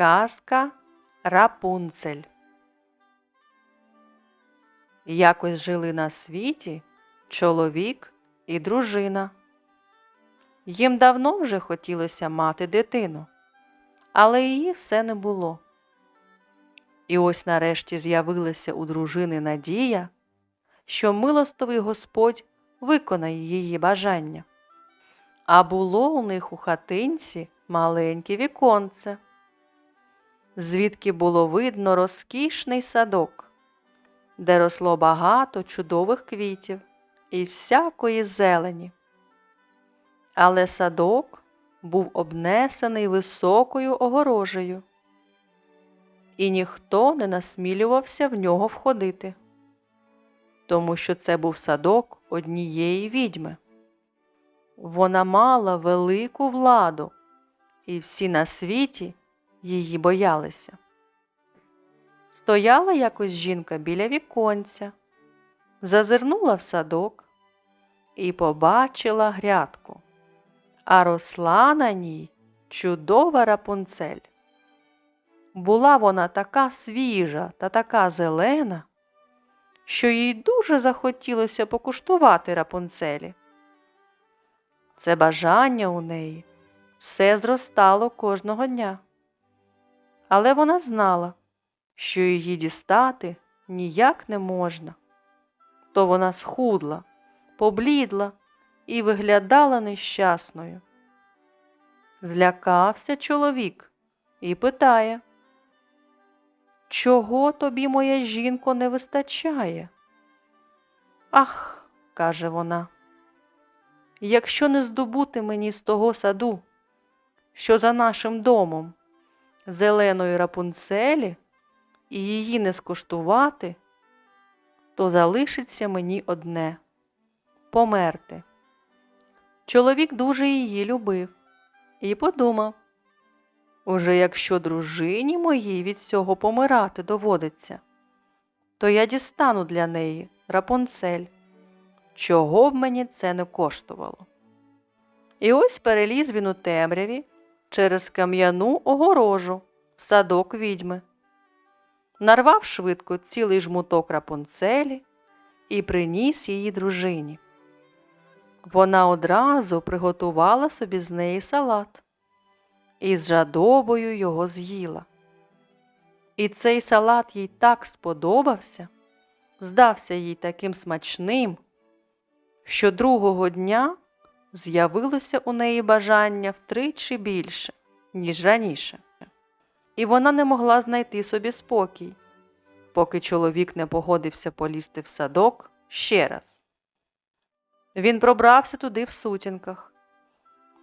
Казка Рапунцель. Якось жили на світі чоловік і дружина. Їм давно вже хотілося мати дитину, але її все не було. І ось нарешті з'явилася у дружини надія, що милостивий Господь виконає її бажання. А було у них у хатинці маленьке віконце, звідки було видно розкішний садок, де росло багато чудових квітів і всякої зелені. Але садок був обнесений високою огорожею, і ніхто не насмілювався в нього входити, тому що це був садок однієї відьми. Вона мала велику владу, і всі на світі її боялися. Стояла якось жінка біля віконця, зазирнула в садок і побачила грядку, а росла на ній чудова рапунцель. Була вона така свіжа та така зелена, що їй дуже захотілося покуштувати рапунцелі. Це бажання у неї все зростало кожного дня. Але вона знала, що її дістати ніяк не можна. То вона схудла, поблідла і виглядала нещасною. Злякався чоловік і питає, Чого тобі, моя жінко, не вистачає? Ах, каже вона якщо не здобути мені з того саду, що за нашим домом, зеленої рапунцелі, і її не скуштувати, то залишиться мені одне померти. Чоловік дуже її любив і подумав уже якщо дружині моїй від цього помирати доводиться, то я дістану для неї рапунцель чого б мені це не коштувало. І ось переліз він у темряві через кам'яну огорожу в садок відьми, нарвав швидко цілий жмуток рапунцелі і приніс її дружині. Вона одразу приготувала собі з неї салат і з жадобою його з'їла. І цей салат їй так сподобався, здався їй таким смачним що другого дня з'явилося у неї бажання втричі більше, ніж раніше, і вона не могла знайти собі спокій, поки чоловік не погодився полізти в садок ще раз. Він пробрався туди в сутінках,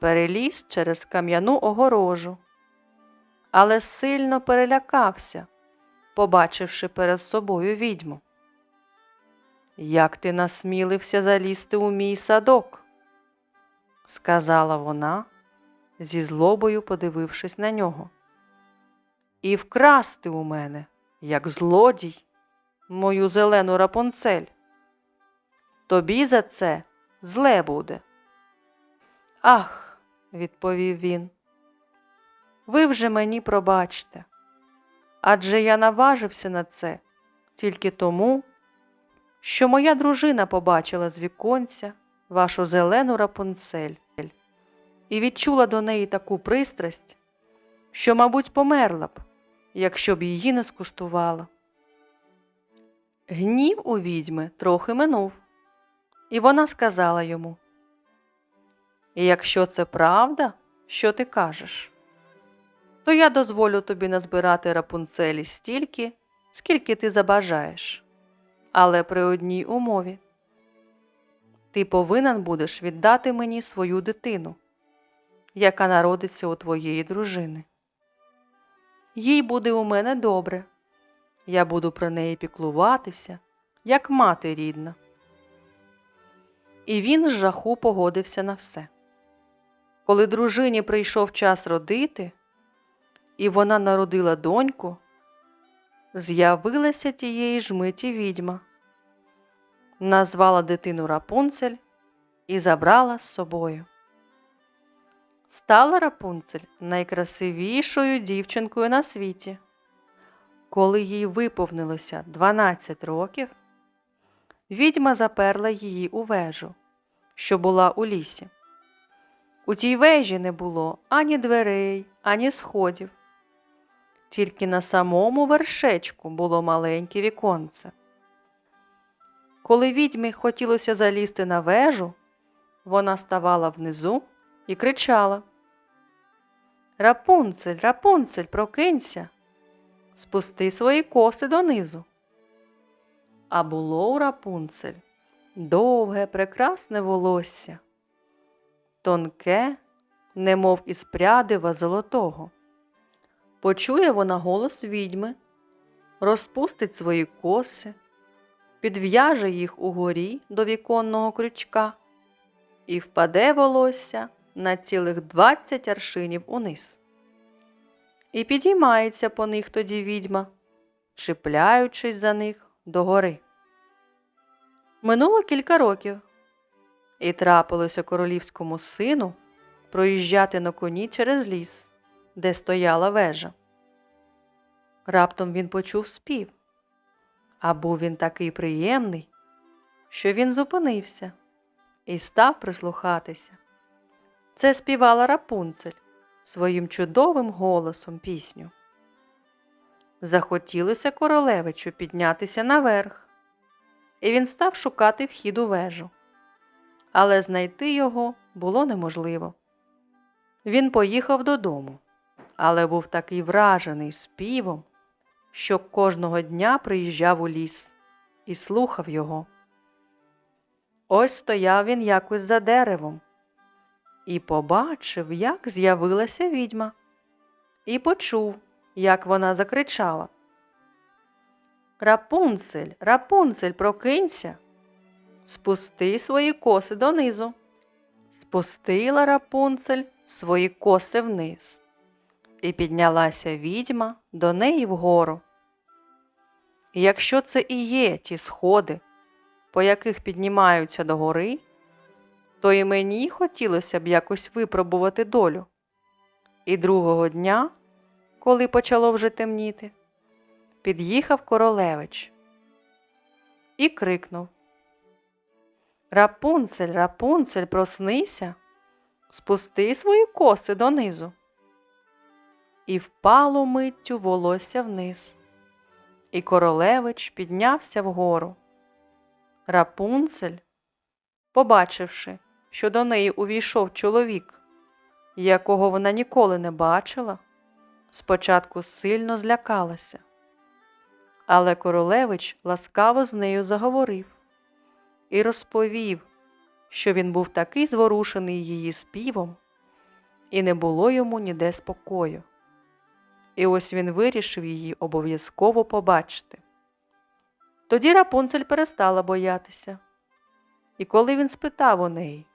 переліз через кам'яну огорожу, але сильно перелякався, побачивши перед собою відьму. Як ти насмілився залізти у мій садок? Сказала вона, зі злобою подивившись на нього. І вкрасти у мене, як злодій, мою зелену рапунцель. Тобі за це зле буде. Ах, відповів він. Ви вже мені пробачте. Адже я наважився на це тільки тому що моя дружина побачила з віконця вашу зелену рапунцель і відчула до неї таку пристрасть, що, мабуть, померла б, якщо б її не скуштувала. Гнів у відьми трохи минув, і вона сказала йому Якщо це правда, що ти кажеш, то я дозволю тобі назбирати рапунцелі стільки, скільки ти забажаєш але при одній умові. Ти повинен будеш віддати мені свою дитину, яка народиться у твоєї дружини. Їй буде у мене добре, я буду про неї піклуватися, як мати рідна. І він з жаху погодився на все. Коли дружині прийшов час родити, і вона народила доньку, з'явилася тієї ж миті відьма, назвала дитину Рапунцель і забрала з собою. стала Рапунцель найкрасивішою дівчинкою на світі. Коли їй виповнилося 12 років, відьма заперла її у вежу, що була у лісі. У тій вежі не було ані дверей, ані сходів. Тільки на самому вершечку було маленьке віконце. Коли відьмі хотілося залізти на вежу, вона ставала внизу і кричала Рапунцель, рапунцель, прокинься, спусти свої коси донизу. А було у рапунцель довге, прекрасне волосся, тонке, немов із прядива золотого. Почує вона голос відьми, розпустить свої коси, підв'яже їх угорі до віконного крючка і впаде волосся на цілих двадцять аршинів униз. І підіймається по них тоді відьма, чіпляючись за них догори. Минуло кілька років, і трапилося королівському сину проїжджати на коні через ліс, де стояла вежа. Раптом він почув спів, а був він такий приємний, що він зупинився і став прислухатися. Це співала Рапунцель своїм чудовим голосом пісню. Захотілося королевичу піднятися наверх, і він став шукати вхід у вежу, але знайти його було неможливо. Він поїхав додому, але був такий вражений співом, що кожного дня приїжджав у ліс і слухав його. Ось стояв він якось за деревом і побачив, як з'явилася відьма, і почув, як вона закричала. Рапунцель, рапунцель, прокинься, спусти свої коси донизу. Спустила рапунцель свої коси вниз, і піднялася відьма до неї вгору. І якщо це і є ті сходи, по яких піднімаються до гори, то і мені хотілося б якось випробувати долю. І другого дня, коли почало вже темніти, під'їхав королевич і крикнув Рапунцель, рапунцель, проснися, спусти свої коси донизу. І впало миттю волосся вниз, і королевич піднявся вгору. Рапунцель, побачивши, що до неї увійшов чоловік, якого вона ніколи не бачила, спочатку сильно злякалася. Але королевич ласкаво з нею заговорив і розповів, що він був такий зворушений її співом, і не було йому ніде спокою. І ось він вирішив її обов'язково побачити. Тоді Рапунцель перестала боятися. І коли він спитав у неї,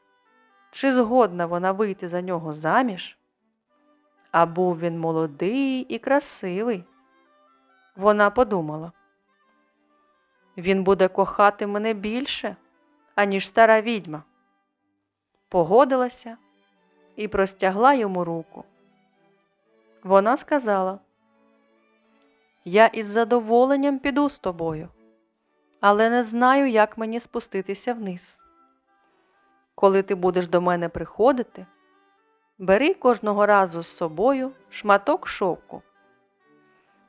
чи згодна вона вийти за нього заміж, а був він молодий і красивий, вона подумала, він буде кохати мене більше, аніж стара відьма. Погодилася і простягла йому руку. Вона сказала, я із задоволенням піду з тобою але не знаю, як мені спуститися вниз. Коли ти будеш до мене приходити, бери кожного разу з собою шматок шовку.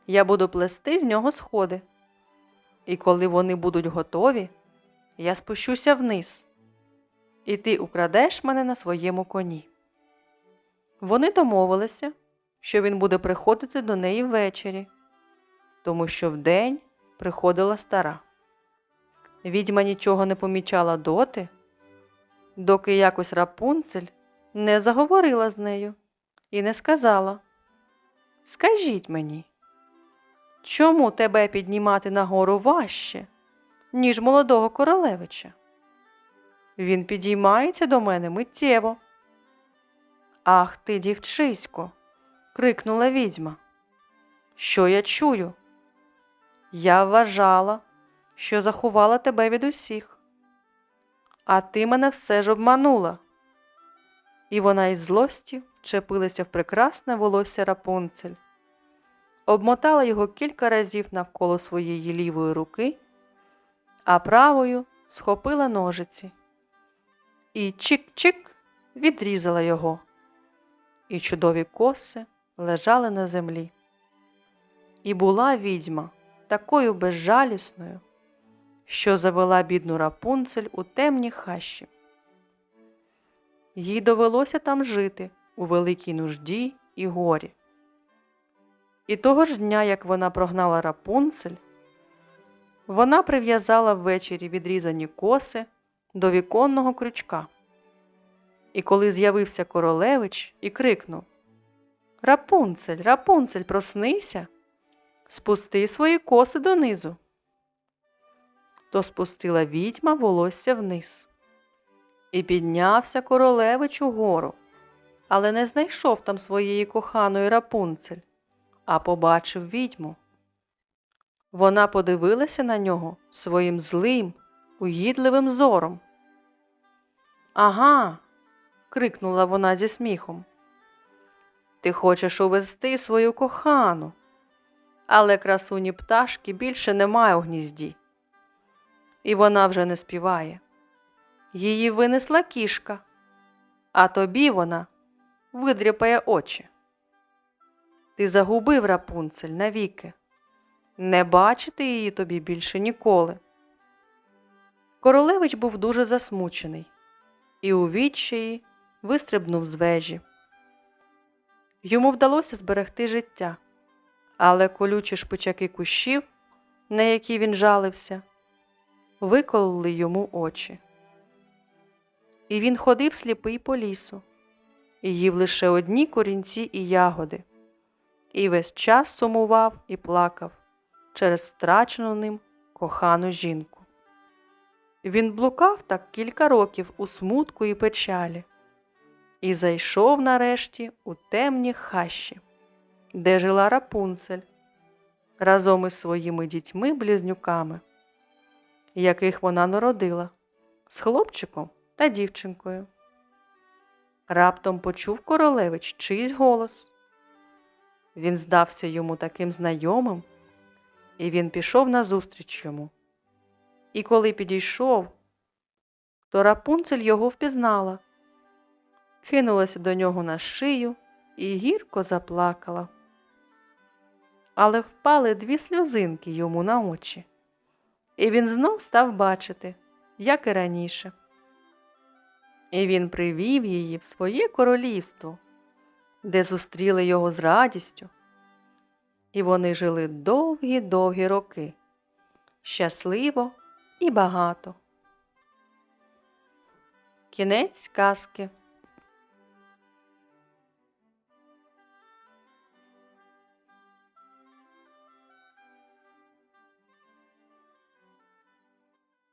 Я буду плести з нього сходи, і коли вони будуть готові, я спущуся вниз, і ти украдеш мене на своєму коні. Вони домовилися, що він буде приходити до неї ввечері, тому що вдень приходила стара. Відьма нічого не помічала доти, доки якось рапунцель не заговорила з нею і не сказала Скажіть мені, чому тебе піднімати нагору важче, ніж молодого королевича? Він підіймається до мене миттєво. Ах ти, дівчисько, крикнула відьма. Що я чую? Я вважала що заховала тебе від усіх. А ти мене все ж обманула. І вона із злості вчепилася в прекрасне волосся Рапунцель, обмотала його кілька разів навколо своєї лівої руки, а правою схопила ножиці і чик-чик відрізала його, і чудові коси лежали на землі. І була відьма такою безжалісною, що завела бідну Рапунцель у темні хащі. Їй довелося там жити у великій нужді і горі. І того ж дня, як вона прогнала Рапунцель, вона прив'язала ввечері відрізані коси до віконного крючка. І коли з'явився королевич і крикнув Рапунцель, Рапунцель, проснися, спусти свої коси донизу. То спустила відьма волосся вниз. І піднявся королевич угору, але не знайшов там своєї коханої Рапунцель, а побачив відьму. Вона подивилася на нього своїм злим, угідливим зором. Ага, крикнула вона зі сміхом. Ти хочеш увести свою кохану, але красуні пташки більше немає у гнізді, і вона вже не співає. Її винесла кішка, а тобі вона видряпає очі. Ти загубив рапунцель навіки, не бачити її тобі більше ніколи. Королевич був дуже засмучений і у відчаї вистрибнув з вежі. Йому вдалося зберегти життя, але колючі шпичаки кущів, на які він жалився, викололи йому очі. І він ходив сліпий по лісу, і їв лише одні корінці і ягоди, і весь час сумував і плакав через втрачену ним кохану жінку. Він блукав так кілька років у смутку і печалі, і зайшов нарешті у темні хащі, де жила Рапунцель разом із своїми дітьми-близнюками, яких вона народила з хлопчиком та дівчинкою. Раптом почув королевич чийсь голос. Він здався йому таким знайомим, і він пішов назустріч йому. І коли підійшов, то Рапунцель його впізнала, кинулася до нього на шию і гірко заплакала. Але впали дві сльозинки йому на очі, і він знов став бачити, як і раніше. І він привів її в своє королівство, де зустріли його з радістю, і вони жили довгі-довгі роки, щасливо і багато. Кінець казки.